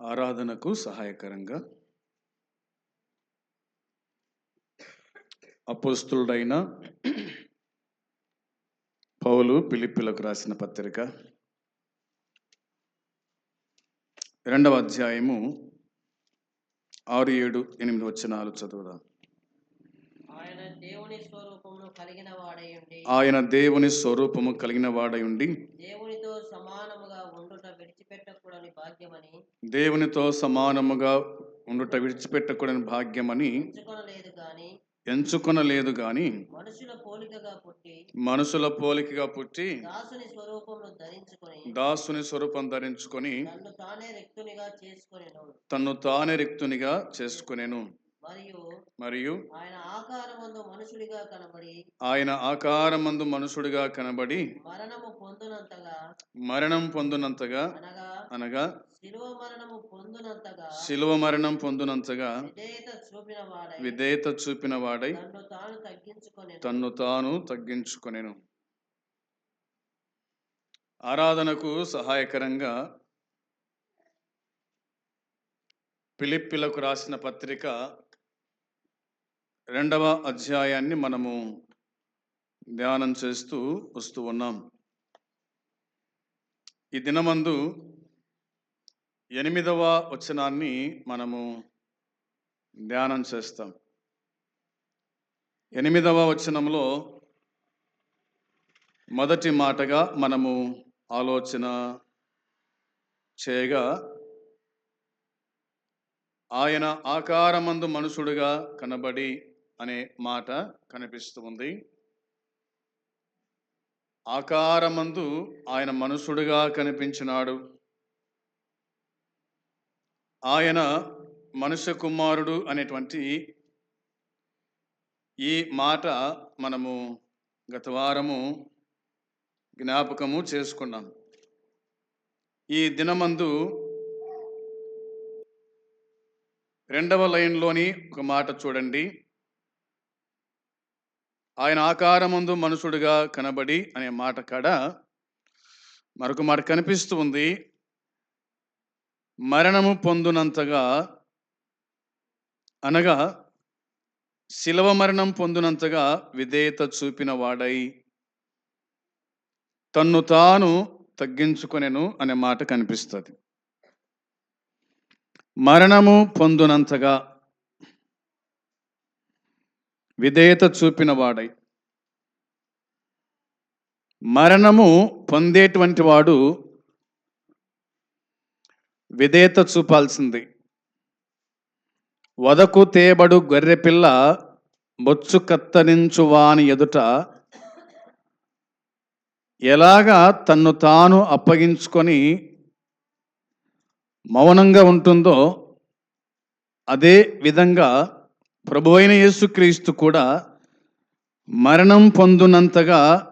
ఆరాధనకు సహాయకరంగా. అపోస్తులుడైన పౌలు పిలిపిలకు రాసిన పత్రిక. రెండవ అధ్యాయము ఆరు ఏడు ఎనిమిది వచనాలు చదువుదాం. ఆయన దేవుని స్వరూపము కలిగిన వాడయుండి దేవునితో భాగ్యమని దేవునితో సమానముగా ఉండుట విడిచిపెట్టకూడని భాగ్యమని ఎంచుకొనలేదు గాని మనుషుల పోలికగా పుట్టి మనుషుల పోలికగా పుట్టి దాసుని స్వరూపమును ధరించుకొని దాసుని స్వరూపం ధరించుకొని నన్ను తానే రిక్తునిగా చేసుకొనెను. తన్ను తానే రిక్తునిగా చేసుకునేను. మరియు మరియు ఆయన ఆకారమందు మనుషుడిగా కనబడి ఆయన ఆకారమందు మనుషుడిగా కనబడి మరణము పొందునంతగా మరణం పొందునంతగా అనగా అనగా శిలువ మరణము పొందునంతగా శిలువ మరణం పొందునంతగా విధేయత చూపిన వాడై విధేయత చూపిన వాడై తన్ను తాను తగ్గించుకొనెను. తన్ను తాను తగ్గించుకొనెను. ఆరాధనకు సహాయకరంగా పిలిప్పిలకు రాసిన పత్రిక రెండవ అధ్యాయాన్ని మనము ధ్యానం చేస్తూ వస్తూ ఉన్నాం. ఈ దినమందు ఎనిమిదవ వచనాన్ని మనము ధ్యానం చేస్తాం. ఎనిమిదవ వచనంలో మొదటి మాటగా మనము ఆలోచన చేయగా ఆయన ఆకారమందు మనుషుడుగా కనబడి అనే మాట కనిపిస్తూ ఉంది. ఆకారమందు ఆయన మనుషుడుగా కనిపించినాడు. ఆయన మనుష్య కుమారుడు అనేటువంటి ఈ మాట మనము గత వారము జ్ఞాపకము చేసుకున్నాం. ఈ దినమందు రెండవ లైన్లోని ఒక మాట చూడండి. ఆయన ఆకారముందు మనుషుడుగా కనబడి అనే మాట కాడ మరొక మాట కనిపిస్తూ ఉంది. మరణము పొందునంతగా అనగా శిలవ మరణం పొందినంతగా విధేయత చూపిన వాడై తన్ను తాను తగ్గించుకొనెను అనే మాట కనిపిస్తుంది. మరణము పొందునంతగా విధేయత చూపినవాడై మరణము పొందేటువంటి వాడు విధేయత చూపాల్సింది. వదకు తేబడు గొర్రెపిల్ల బొచ్చు కత్తరించువాని ఎదుట ఎలాగా తన్ను తాను అప్పగించుకొని మౌనంగా ఉంటుందో అదే విధంగా ప్రభు అయిన యేసుక్రీస్తు కూడా మరణం పొందునంతగా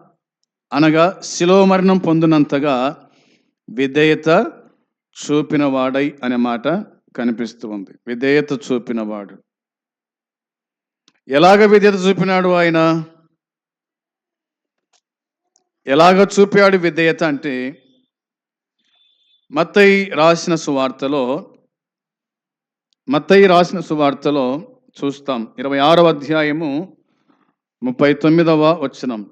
అనగా శిలో మరణం పొందినంతగా విధేయత చూపినవాడై అనే మాట కనిపిస్తూ ఉంది. విధేయత చూపినవాడు. ఎలాగ విధేయత చూపినాడు ఆయన? ఎలాగ చూపాడు విధేయత అంటే మత్తయి రాసిన సువార్తలో మత్తయి రాసిన సువార్తలో చూస్తాం. ఇరవై ఆరవ అధ్యాయము ముప్పై తొమ్మిదవ వచనం.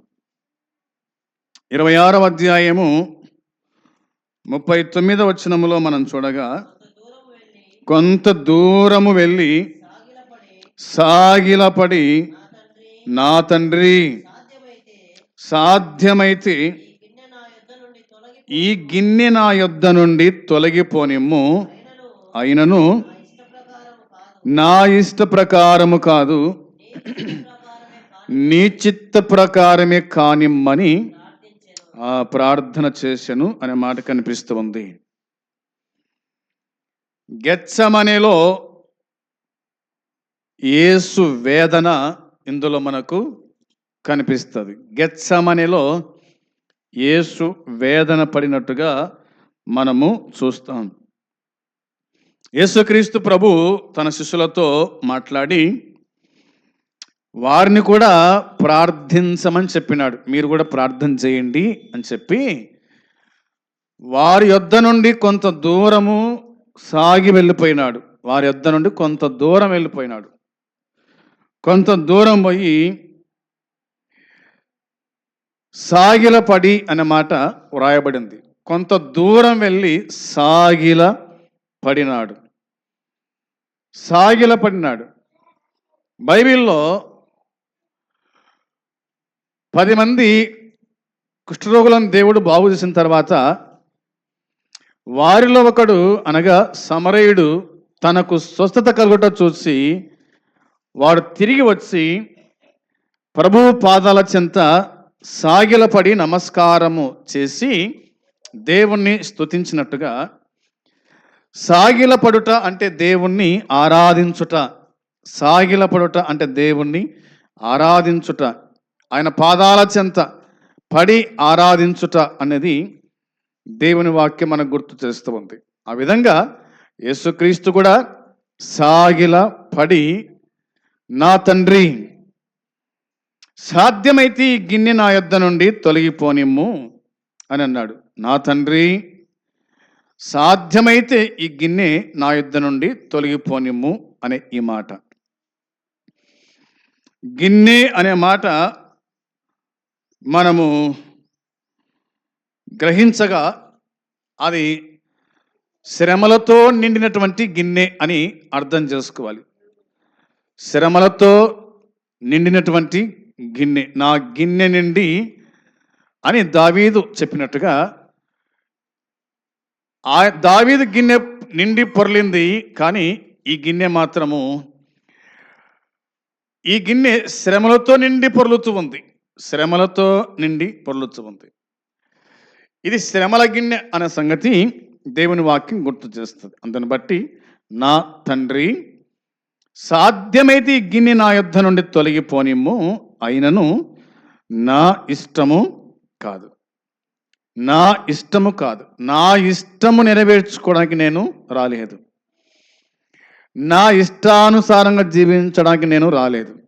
ఇరవై ఆరవ అధ్యాయము ముప్పై తొమ్మిదవ వచనములో మనం చూడగా కొంత దూరము వెళ్ళి సాగిలపడి నా తండ్రి సాధ్యమైతే ఈ గిన్నె నా యొద్ద నుండి తొలగిపోనిమ్ము. అయినను నా ఇష్ట ప్రకారము కాదు. నీ చిత్త ప్రకారమే కానిమ్మని ఆ ప్రార్థన చేశాను అనే మాట కనిపిస్తూ ఉంది. గెచ్చమనేలో ఏసు వేదన ఇందులో మనకు కనిపిస్తుంది. గెచ్చమనేలో ఏసు వేదన పడినట్టుగా మనము చూస్తాం. యేసుక్రీస్తు ప్రభు తన శిష్యులతో మాట్లాడి వారిని కూడా ప్రార్థించమని చెప్పినాడు. మీరు కూడా ప్రార్థన చేయండి అని చెప్పి వారి యొద్ద నుండి కొంత దూరము సాగి వెళ్ళిపోయినాడు. వారి యొద్ద నుండి కొంత దూరం వెళ్ళిపోయినాడు. కొంత దూరం పోయి సాగిలపడి అనే మాట వ్రాయబడింది. కొంత దూరం వెళ్ళి సాగిల పడినాడు. సాగిల పడినాడు బైబిల్లో పది మంది కుష్ఠరోగులను దేవుడు బాగు చేసిన తర్వాత వారిలో ఒకడు అనగా సమరయుడు తనకు స్వస్థత కలుగుట చూసి వాడు తిరిగి వచ్చి ప్రభువు పాదాల చెంత సాగిలపడి నమస్కారము చేసి దేవుణ్ణి స్తుతించినట్టుగా సాగిలపడుట అంటే దేవుణ్ణి ఆరాధించుట. సాగిలపడుట అంటే దేవుణ్ణి ఆరాధించుట. ఆయన పాదాల చెంత పడి ఆరాధించుట అనేది దేవుని వాక్యం మనకు గుర్తు చేస్తూ ఉంది. ఆ విధంగా యేసుక్రీస్తు కూడా సాగిల పడి నా తండ్రి సాధ్యమైతే ఈ గిన్నె నా యొద్ద నుండి తొలగిపోనిమ్ము అని అన్నాడు. నా తండ్రి సాధ్యమైతే ఈ గిన్నె నా యుద్ధ నుండి తొలగిపోనిమ్ము అనే ఈ మాట. గిన్నె అనే మాట మనము గ్రహించగా అది శ్రమలతో నిండినటువంటి గిన్నె అని అర్థం చేసుకోవాలి. శ్రమలతో నిండినటువంటి గిన్నె నా గిన్నె నిండి అని దావీదు చెప్పినట్టుగా ఆ దావీదు గిన్నె నిండి పొరలింది కానీ ఈ గిన్నె మాత్రము ఈ గిన్నె శ్రమలతో నిండి పొరలుతూ ఉంది. శ్రమలతో నిండి పొరలుతూ ఉంది. ఇది శ్రమల గిన్నె అనే సంగతి దేవుని వాక్యం గుర్తు చేస్తుంది. అందుని బట్టి నా తండ్రి సాధ్యమైతే ఈ గిన్నె నా యుద్ధ నుండి తొలగిపోనిమ్ము అయినను నా ఇష్టము కాదు. నా ఇష్టము కాదు. నా ఇష్టము నెరవేర్చుకోవడానికి నేను రాలేదు. నా ఇష్టానుసారంగా జీవించడానికి నేను రాలేదు.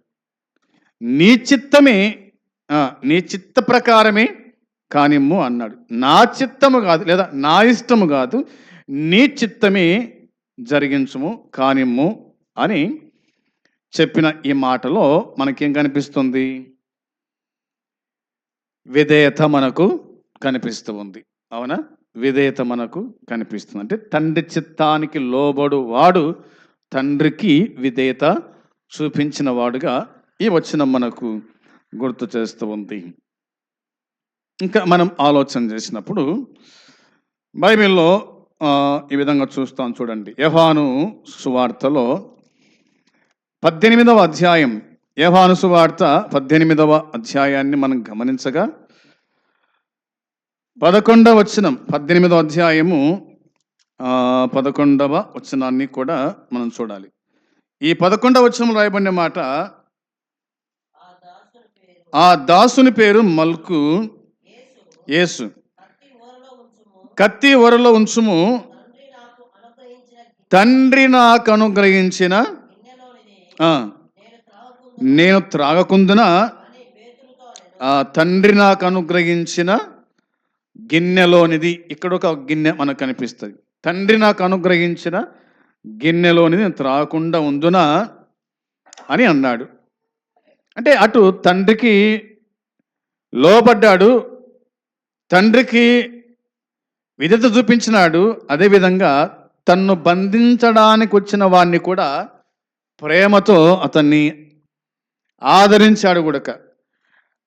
నీ చిత్తమే నీ చిత్త ప్రకారమే కానిమ్ము అన్నాడు. నా చిత్తము కాదు లేదా నా ఇష్టము కాదు నీ చిత్తమే జరిగించుము కానిమ్ము అని చెప్పిన ఈ మాటలో మనకేం కనిపిస్తుంది? విధేయత మనకు కనిపిస్తూ ఉంది. అవునా? విధేయత మనకు కనిపిస్తుంది. అంటే తండ్రి చిత్తానికి లోబడు వాడు తండ్రికి విధేయత చూపించిన వాడుగా ఈ వచనం మనకు గుర్తు చేస్తూ ఉంది. ఇంకా మనం ఆలోచన చేసినప్పుడు బైబిల్లో ఈ విధంగా చూస్తాం చూడండి. యహాను సువార్తలో పద్దెనిమిదవ అధ్యాయం. యహాను సువార్త పద్దెనిమిదవ అధ్యాయాన్ని మనం గమనించగా పదకొండవ వచనం పద్దెనిమిదవ అధ్యాయము పదకొండవ వచనాన్ని కూడా మనం చూడాలి. ఈ పదకొండవ వచనం రాయబడిన మాట ఆ దాసుని పేరు మల్కు యేసు. కత్తి ఊరలో ఉంచుము ఒరలో ఉంచుము తండ్రి నాకు అనుగ్రహించిన నేను త్రాగకుందున ఆ తండ్రి నాకు అనుగ్రహించిన గిన్నెలోనిది ఇక్కడ ఒక గిన్నె మనకు కనిపిస్తుంది. తండ్రి నాకు అనుగ్రహించిన గిన్నెలోనిది నేను త్రాగకుండా ఉందునా అని అన్నాడు. అంటే అటు తండ్రికి లోబడ్డాడు తండ్రికి విధత చూపించినాడు అదేవిధంగా తన్ను బంధించడానికి వచ్చిన వాడిని కూడా ప్రేమతో అతన్ని ఆదరించాడు కూడా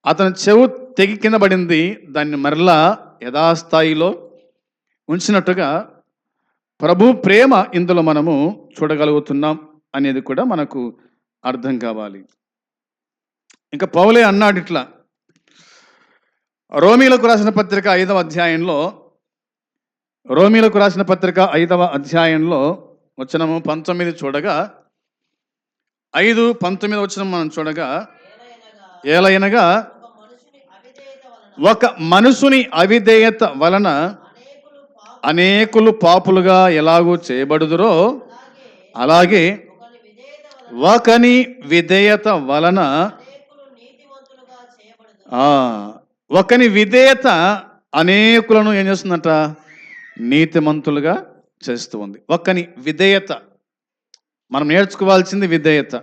అతని చెవు తెగి కింద పడింది దాన్ని మరలా యథాస్థాయిలో ఉంచినట్టుగా ప్రభు ప్రేమ ఇందులో మనము చూడగలుగుతున్నాం అనేది కూడా మనకు అర్థం కావాలి. ఇంకా పౌలే అన్నాడు ఇట్లా రోమీలకు రాసిన పత్రిక ఐదవ అధ్యాయంలో రోమీలకు రాసిన పత్రిక ఐదవ అధ్యాయంలో వచనము పంతొమ్మిది చూడగా ఐదు పంతొమ్మిది వచనం మనం చూడగా ఏలైనగా ఒక మనసుని అవిధేయత వలన అనేకులు పాపులుగా ఎలాగూ చేయబడుదురో అలాగే ఒకని విధేయత వలన ఒకని విధేయత అనేకులను ఏం చేస్తుందంట? నీతిమంతులుగా చేస్తూ ఉంది. ఒకని విధేయత. మనం నేర్చుకోవాల్సింది విధేయత.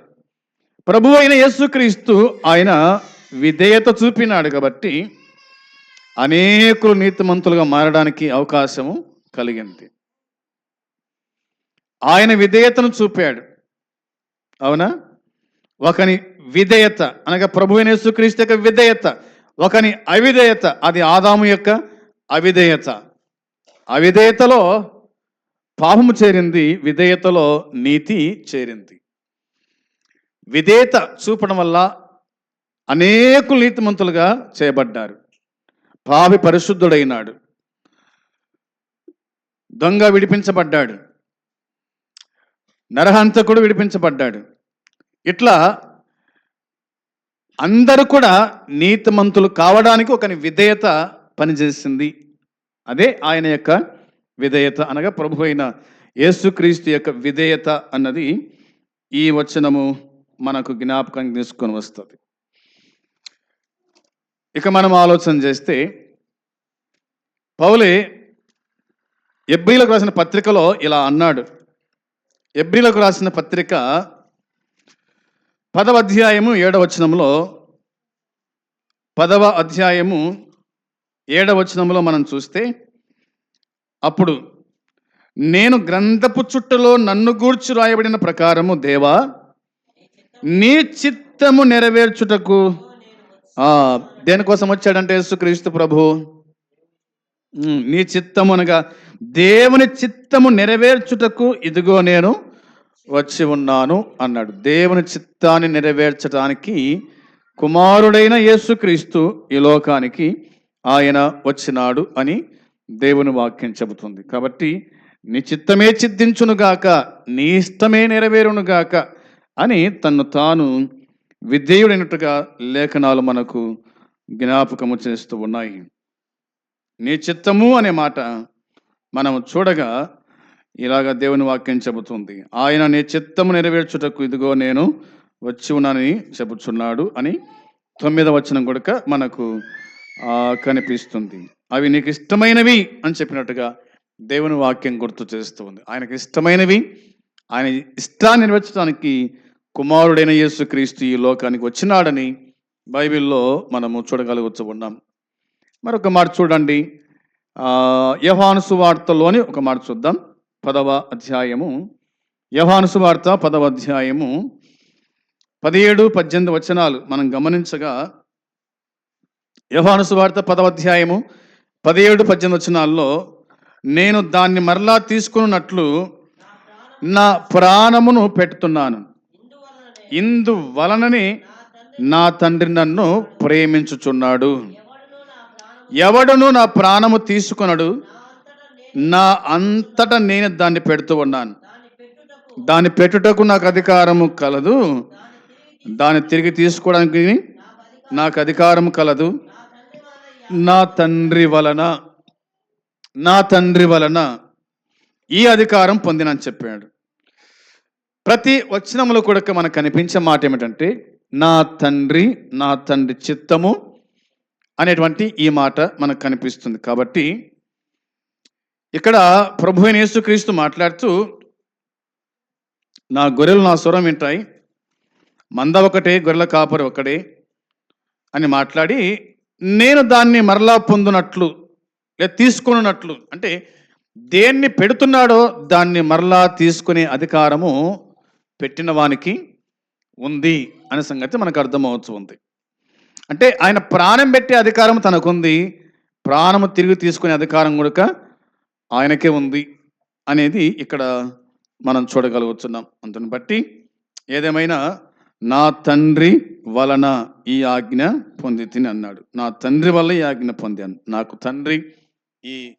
ప్రభు అయిన యేసుక్రీస్తు ఆయన విధేయత చూపినాడు కాబట్టి అనేకులు నీతిమంతులుగా మారడానికి అవకాశము కలిగింది. ఆయన విధేయతను చూపాడు. అవునా? ఒకని విధేయత అనగా ప్రభువైన యేసుక్రీస్తు యొక్క విధేయత. ఒకని అవిధేయత అది ఆదాము యొక్క అవిధేయత. అవిధేయతలో పాపము చేరింది విధేయతలో నీతి చేరింది. విధేయత చూపడం వల్ల అనేకులు నీతిమంతులుగా చేయబడ్డారు. పాపి పరిశుద్ధుడైనాడు. దొంగ విడిపించబడ్డాడు. నరహంతకుడు విడిపించబడ్డాడు. ఇట్లా అందరూ కూడా నీతిమంతులు కావడానికి ఒక విధేయత పనిచేసింది. అదే ఆయన యొక్క విధేయత అనగా ప్రభు అయిన యేసుక్రీస్తు యొక్క విధేయత అన్నది ఈ వచనము మనకు జ్ఞాపకం తీసుకొని వస్తుంది. ఇక మనం ఆలోచన చేస్తే పౌలే ఎబ్రిలకు రాసిన పత్రికలో ఇలా అన్నాడు. ఎబ్రిలకు రాసిన పత్రిక పదవ అధ్యాయము ఏడవచనంలో పదవ అధ్యాయము ఏడవచనంలో మనం చూస్తే అప్పుడు నేను గ్రంథపు చుట్టలో నన్ను గూర్చి రాయబడిన ప్రకారము దేవా నీ చిత్తము నెరవేర్చుటకు దేనికోసం వచ్చాడంటే యేసుక్రీస్తు ప్రభు? నీ చిత్తము అనగా దేవుని చిత్తము నెరవేర్చుటకు ఇదిగో నేను వచ్చి ఉన్నాను అన్నాడు. దేవుని చిత్తాన్ని నెరవేర్చడానికి కుమారుడైన యేసుక్రీస్తు ఈ లోకానికి ఆయన వచ్చినాడు అని దేవుని వాక్యం చెబుతుంది. కాబట్టి నీ చిత్తమే చిద్దించునుగాక నీ ఇష్టమే నెరవేరునుగాక అని తన్ను తాను విధేయుడైనట్టుగా లేఖనాలు మనకు జ్ఞాపకము చేస్తూ ఉన్నాయి. నీ చిత్తము అనే మాట మనం చూడగా ఇలాగ దేవుని వాక్యం చెబుతుంది. ఆయన నీ చిత్తము నెరవేర్చుటకు ఇదిగో నేను వచ్చి ఉన్నానని చెబుతున్నాడు అని తొమ్మిదవ వచనం కూడా మనకు కనిపిస్తుంది. అవి నీకు ఇష్టమైనవి అని చెప్పినట్టుగా దేవుని వాక్యం గుర్తు చేస్తుంది ఆయనకు ఆయనకి ఇష్టమైనవి ఆయన ఇష్టాన్ని నెరవేర్చడానికి కుమారుడైన యేసుక్రీస్తు ఈ లోకానికి వచ్చినాడని బైబిల్లో మనము చూడగలుగుతూ ఉన్నాం మరొక మాట చూడండి. ఆ, యోహాను సువార్తలోని ఒక మాట చూద్దాం. పదవ అధ్యాయము. యోహాను సువార్త పదవ అధ్యాయము. పదిహేడు పద్దెనిమిది వచనాలు మనం గమనించగా యోహాను సువార్త పదవ అధ్యాయము పదిహేడు పద్దెనిమిది వచనాల్లో నేను దాన్ని మరలా తీసుకున్నట్లు నా ప్రాణమును పెట్టుతున్నాను. ఇందువలననే. ఇందువలననే నా తండ్రి నన్ను ప్రేమించుచున్నాడు. ఎవడను నా ప్రాణము తీసుకున్నాడు నా తీసుకొనడు. నా అంతటా నేను దాన్ని పెడుతూ ఉన్నాను. దాన్ని పెట్టుటకు నాకు అధికారము కలదు. దాన్ని తిరిగి తీసుకోవడానికి నాకు అధికారం కలదు. నా తండ్రి వలన నా తండ్రి వలన నా తండ్రి వలన ఈ అధికారం పొందినని చెప్పాడు. ప్రతి వచనములో కూడా మనకు కనిపించే మాట ఏమిటంటే నా తండ్రి నా తండ్రి చిత్తము అనేటువంటి ఈ మాట మనకు కనిపిస్తుంది. కాబట్టి ఇక్కడ ప్రభు అయిన యేసుక్రీస్తు మాట్లాడుతూ నా గొర్రెలు నా స్వరం వింటాయి మంద ఒకటే గొర్రెల కాపరి ఒకటే అని మాట్లాడి నేను దాన్ని మరలా పొందునట్లు లేదా తీసుకున్నట్లు అంటే దేన్ని పెడుతున్నాడో దాన్ని మరలా తీసుకునే అధికారము పెట్టిన వానికి ఉంది. అనే సంగతి మనకు అర్థమవుతూ ఉంది. అంటే ఆయన ప్రాణం పెట్టే అధికారం తనకుంది. ప్రాణము తిరిగి తీసుకునే అధికారం కూడా ఆయనకే ఉంది అనేది ఇక్కడ మనం చూడగలుగుతున్నాం. అందుని బట్టి ఏదేమైనా నా తండ్రి వలన ఈ ఆజ్ఞ పొంది తిని అన్నాడు. నా తండ్రి వల్ల ఈ ఆజ్ఞ పొందాను నాకు తండ్రి ఈ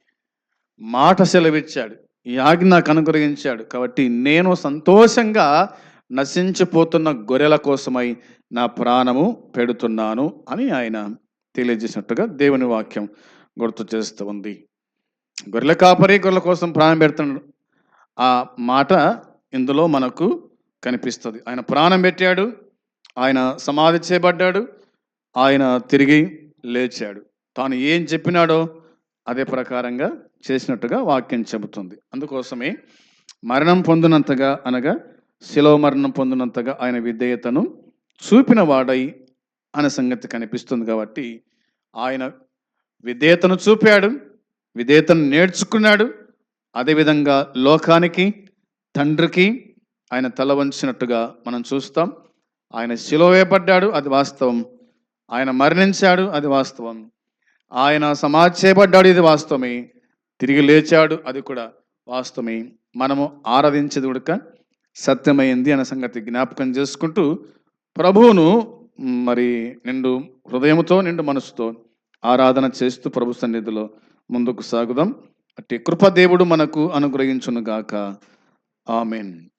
మాట సెలవిచ్చాడు. ఈ ఆజ్ఞ నాకు అనుగ్రహించాడు. కాబట్టి నేను సంతోషంగా నశించిపోతున్న గొర్రెల కోసమై నా ప్రాణము పెడుతున్నాను అని ఆయన తెలియజేసినట్టుగా దేవుని వాక్యం గుర్తు చేస్తూ ఉంది. గొర్రెల కాపరి గొర్రెల కోసం ప్రాణం పెడుతున్నాడు. ఆ మాట ఇందులో మనకు కనిపిస్తుంది. ఆయన ప్రాణం పెట్టాడు ఆయన సమాధి చేయబడ్డాడు ఆయన తిరిగి లేచాడు. తాను ఏం చెప్పినాడో అదే ప్రకారంగా చేసినట్టుగా వాక్యం చెబుతుంది. అందుకోసమే మరణం పొందినంతగా అనగా శిలో మరణం పొందినంతగా ఆయన విధేయతను చూపిన వాడై అనే సంగతి కనిపిస్తుంది కాబట్టి ఆయన విధేయతను చూపాడు విధేయతను నేర్చుకున్నాడు. అదేవిధంగా లోకానికి తండ్రికి ఆయన తల వంచినట్టుగా మనం చూస్తాం. ఆయన శిలోవేయబడ్డాడు అది వాస్తవం. ఆయన మరణించాడు అది వాస్తవం. ఆయన సమాధి చేయబడ్డాడు ఇది వాస్తవమే. తిరిగి లేచాడు అది కూడా వాస్తవమే. మనము ఆరాధించేది ఉడక సత్యమైంది అనే సంగతి జ్ఞాపకం చేసుకుంటూ ప్రభువును మరి నిండు హృదయముతో నిండు మనసుతో ఆరాధన చేస్తూ ప్రభు సన్నిధిలో ముందుకు సాగుదాం. అట్టి కృపదేవుడు మనకు అనుగ్రహించును గాక ఆమెన్.